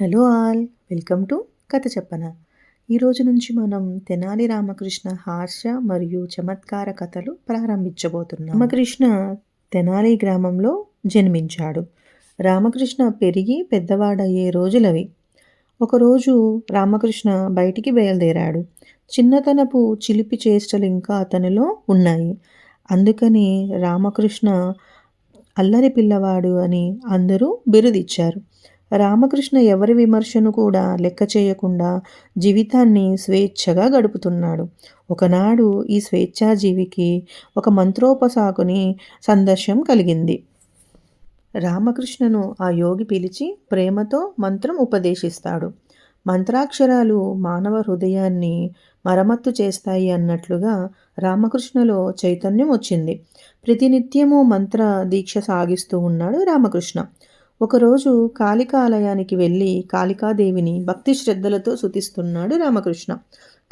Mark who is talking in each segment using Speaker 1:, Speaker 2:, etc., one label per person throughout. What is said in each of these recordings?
Speaker 1: Hello all welcome to కథ చెప్పన? ఈరోజు నుంచి మనం తెనాలి రామకృష్ణ హాస్య మరియు చమత్కార కథలు ప్రారంభించబోతున్నాం. రామకృష్ణ తెనాలి గ్రామంలో జన్మించాడు. రామకృష్ణ పెరిగి పెద్దవాడయ్యే రోజులవి. ఒకరోజు రామకృష్ణ బయటికి బయలుదేరాడు. చిన్నతనపు చిలిపి చేష్టలు ఇంకా అతనిలో ఉన్నాయి. అందుకని రామకృష్ణ అల్లరి పిల్లవాడు అని అందరూ బిరుదిచ్చారు. రామకృష్ణ ఎవరి విమర్శను కూడా లెక్క చేయకుండా జీవితాన్ని స్వేచ్ఛగా గడుపుతున్నాడు. ఒకనాడు ఈ స్వేచ్ఛాజీవికి ఒక మంత్రోపసాకుని సందర్శం కలిగింది. రామకృష్ణను ఆ యోగి పిలిచి ప్రేమతో మంత్రం ఉపదేశిస్తాడు. మంత్రాక్షరాలు మానవ హృదయాన్ని మరమ్మత్తు చేస్తాయి అన్నట్లుగా రామకృష్ణలో చైతన్యం వచ్చింది. ప్రతినిత్యము మంత్ర దీక్ష సాగిస్తూ ఉన్నాడు రామకృష్ణ. ఒకరోజు కాళికాలయానికి వెళ్ళి కాళికాదేవిని భక్తి శ్రద్ధలతో శుతిస్తున్నాడు రామకృష్ణ.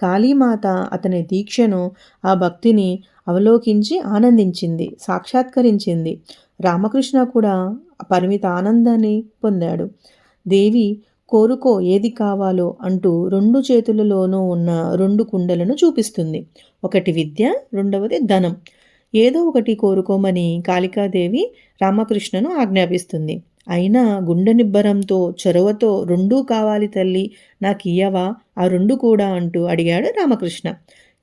Speaker 1: కాళీమాత అతని దీక్షను ఆ భక్తిని అవలోకించి ఆనందించింది సాక్షాత్కరించింది. రామకృష్ణ కూడా పరిమిత ఆనందాన్ని పొందాడు. దేవి కోరుకో ఏది కావాలో అంటూ రెండు చేతులలోనూ ఉన్న రెండు కుండలను చూపిస్తుంది. ఒకటి విద్య రెండవది ధనం. ఏదో ఒకటి కోరుకోమని కాళికాదేవి రామకృష్ణను ఆజ్ఞాపిస్తుంది. అయినా గుండె నిబ్బరంతో చొరవతో రెండూ కావాలి తల్లి నాకు ఇయ్యవా ఆ రెండు కూడా అంటూ అడిగాడు రామకృష్ణ.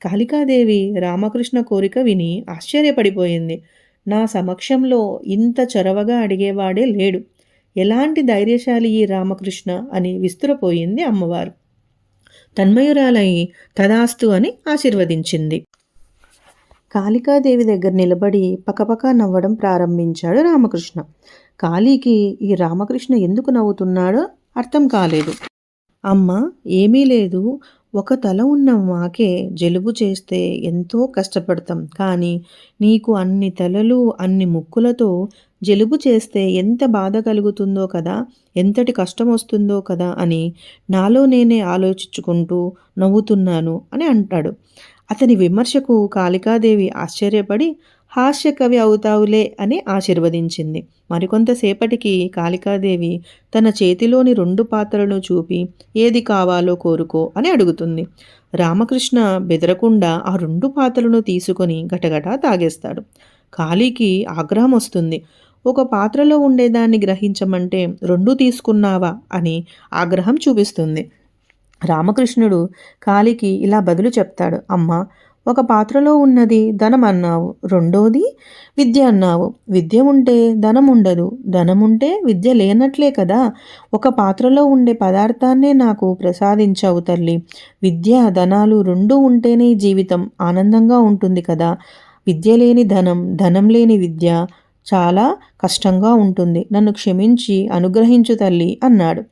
Speaker 1: కాళికాదేవి రామకృష్ణ కోరిక విని ఆశ్చర్యపడిపోయింది. నా సమక్షంలో ఇంత చొరవగా అడిగేవాడే లేడు. ఎలాంటి ధైర్యశాలి ఈ రామకృష్ణ అని విస్తురపోయింది అమ్మవారు. తన్మయురాలై తదాస్తు అని ఆశీర్వదించింది. కాళికాదేవి దగ్గర నిలబడి పకపక నవ్వడం ప్రారంభించాడు రామకృష్ణ. కాళీకి ఈ రామకృష్ణ ఎందుకు నవ్వుతున్నాడో అర్థం కాలేదు. అమ్మ ఏమీ లేదు. ఒక తల ఉన్న మాకే జలుబు చేస్తే ఎంతో కష్టపడతాం. కానీ నీకు అన్ని తలలు అన్ని ముక్కులతో జలుబు చేస్తే ఎంత బాధ కలుగుతుందో కదా ఎంతటి కష్టం వస్తుందో కదా అని నాలో నేనే ఆలోచించుకుంటూ నవ్వుతున్నాను అని అంటాడు. అతని విమర్శకు కాళికాదేవి ఆశ్చర్యపడి హాస్యకవి అవుతావులే అని ఆశీర్వదించింది. మరికొంతసేపటికి కాళికాదేవి తన చేతిలోని రెండు పాత్రలను చూపి ఏది కావాలో కోరుకో అని అడుగుతుంది. రామకృష్ణ బెదరకుండా ఆ రెండు పాత్రలను తీసుకొని గటగటా తాగేస్తాడు. కాళీకి ఆగ్రహం వస్తుంది. ఒక పాత్రలో ఉండేదాన్ని గ్రహించమంటే రెండు తీసుకున్నావా అని ఆగ్రహం చూపిస్తుంది. రామకృష్ణుడు కాళికి ఇలా బదులు చెప్తాడు అమ్మ ఒక పాత్రలో ఉన్నది ధనం అన్నావు. రెండోది విద్య అన్నావు. విద్య ఉంటే ధనం ఉండదు. ధనం ఉంటే విద్య లేనట్లే కదా. ఒక పాత్రలో ఉండే పదార్థాన్నే నాకు ప్రసాదించావు తల్లి. విద్య ధనాలు రెండూ ఉంటేనే జీవితం ఆనందంగా ఉంటుంది కదా. విద్య లేని ధనం ధనం లేని విద్య చాలా కష్టంగా ఉంటుంది. నన్ను క్షమించి అనుగ్రహించు తల్లి అన్నాడు.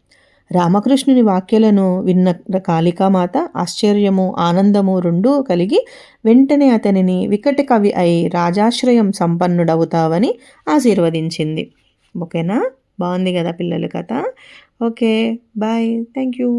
Speaker 1: రామకృష్ణుని వాక్యలను విన్న కాళికామాత ఆశ్చర్యము ఆనందము రెండూ కలిగి వెంటనే అతనిని వికట కవి అయి రాజాశ్రయం సంపన్నుడవుతావని ఆశీర్వదించింది. ఓకేనా? బాగుంది కదా పిల్లల కథ. Okay bye. Thank you